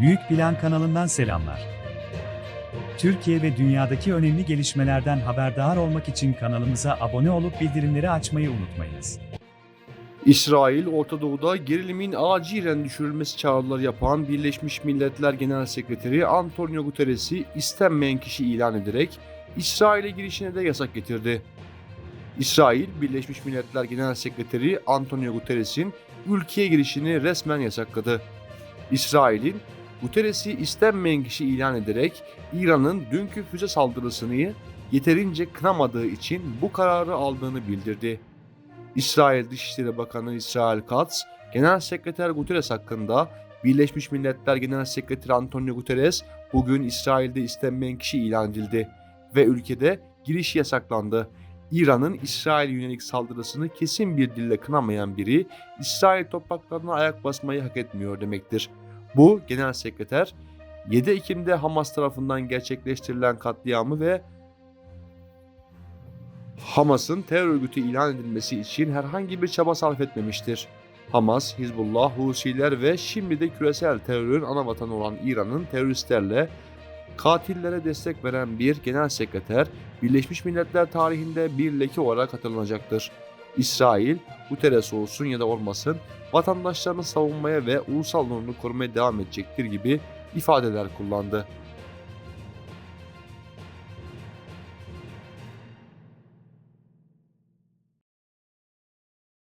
Büyük Plan kanalından selamlar. Türkiye ve dünyadaki önemli gelişmelerden haberdar olmak için kanalımıza abone olup bildirimleri açmayı unutmayınız. İsrail, Orta Doğu'da gerilimin acilen düşürülmesi çağrıları yapan Birleşmiş Milletler Genel Sekreteri Antonio Guterres'i istenmeyen kişi ilan ederek İsrail'e girişine de yasak getirdi. İsrail, Birleşmiş Milletler Genel Sekreteri Antonio Guterres'in ülkeye girişini resmen yasakladı. İsrail'in Guterres'i istenmeyen kişi ilan ederek İran'ın dünkü füze saldırısını yeterince kınamadığı için bu kararı aldığını bildirdi. İsrail Dışişleri Bakanı İsrail Katz, Genel Sekreter Guterres hakkında Birleşmiş Milletler Genel Sekreteri Antonio Guterres bugün İsrail'de istenmeyen kişi ilan edildi ve ülkede giriş yasaklandı. İran'ın İsrail yönelik saldırısını kesin bir dille kınamayan biri İsrail topraklarına ayak basmayı hak etmiyor demektir. Bu Genel Sekreter 7 Ekim'de Hamas tarafından gerçekleştirilen katliamı ve Hamas'ın terör örgütü ilan edilmesi için herhangi bir çaba sarf etmemiştir. Hamas, Hizbullah, Husiler ve şimdi de küresel terörün ana vatanı olan İran'ın teröristlerle katillere destek veren bir genel sekreter Birleşmiş Milletler tarihinde bir leke olarak hatırlanacaktır. İsrail, Guterres olsun ya da olmasın vatandaşlarını savunmaya ve ulusal onurunu korumaya devam edecektir gibi ifadeler kullandı.